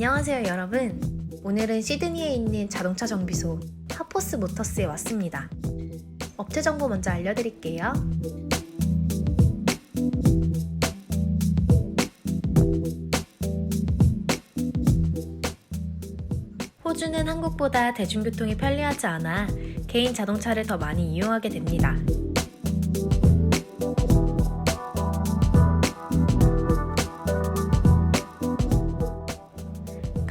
안녕하세요 여러분. 오늘은 시드니에 있는 자동차 정비소 하포스 모터스에 왔습니다. 업체 정보 먼저 알려드릴게요. 호주는 한국보다 대중교통이 편리하지 않아 개인 자동차를 더 많이 이용하게 됩니다.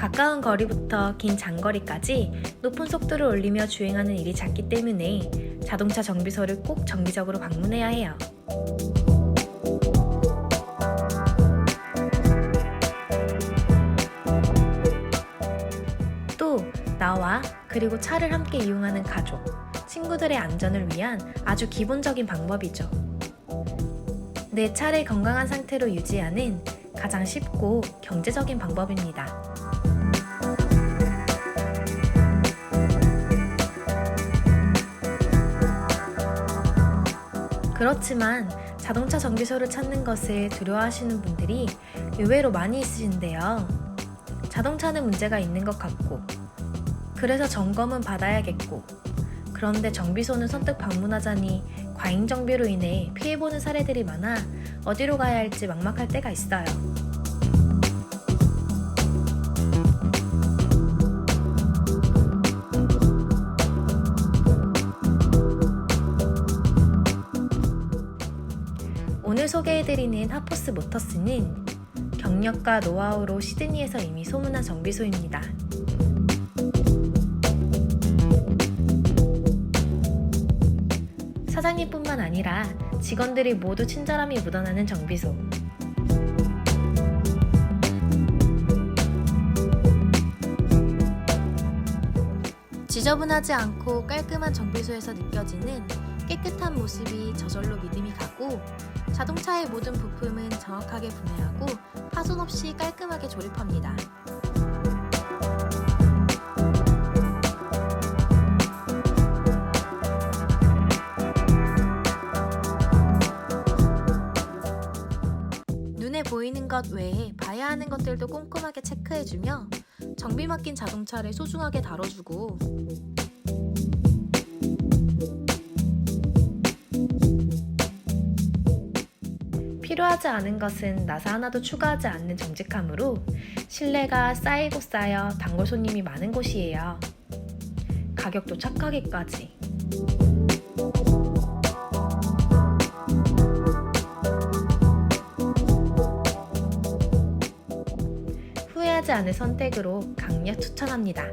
가까운 거리부터 긴 장거리까지 높은 속도를 올리며 주행하는 일이 잦기 때문에 자동차 정비소를 꼭 정기적으로 방문해야 해요. 또 나와 그리고 차를 함께 이용하는 가족, 친구들의 안전을 위한 아주 기본적인 방법이죠. 내 차를 건강한 상태로 유지하는 가장 쉽고 경제적인 방법입니다. 그렇지만 자동차 정비소를 찾는 것을 두려워하시는 분들이 의외로 많이 있으신데요. 자동차는 문제가 있는 것 같고, 그래서 점검은 받아야겠고, 그런데 정비소는 선뜻 방문하자니 과잉 정비로 인해 피해보는 사례들이 많아 어디로 가야 할지 막막할 때가 있어요. 오늘 소개해드리는 하포스 모터스는 경력과 노하우로 시드니에서 이미 소문난 정비소입니다. 사장님뿐만 아니라 직원들이 모두 친절함이 묻어나는 정비소. 지저분하지 않고 깔끔한 정비소에서 느껴지는 깨끗한 모습이 저절로 믿음이 가고 자동차의 모든 부품은 정확하게 분해하고 파손 없이 깔끔하게 조립합니다. 눈에 보이는 것 외에 봐야 하는 것들도 꼼꼼하게 체크해주며 정비 맡긴 자동차를 소중하게 다뤄주고 필요하지 않은 것은 나사 하나도 추가하지 않는 정직함으로 신뢰가 쌓이고 쌓여 단골 손님이 많은 곳이에요. 가격도 착하기까지. 후회하지 않을 선택으로 강력 추천합니다.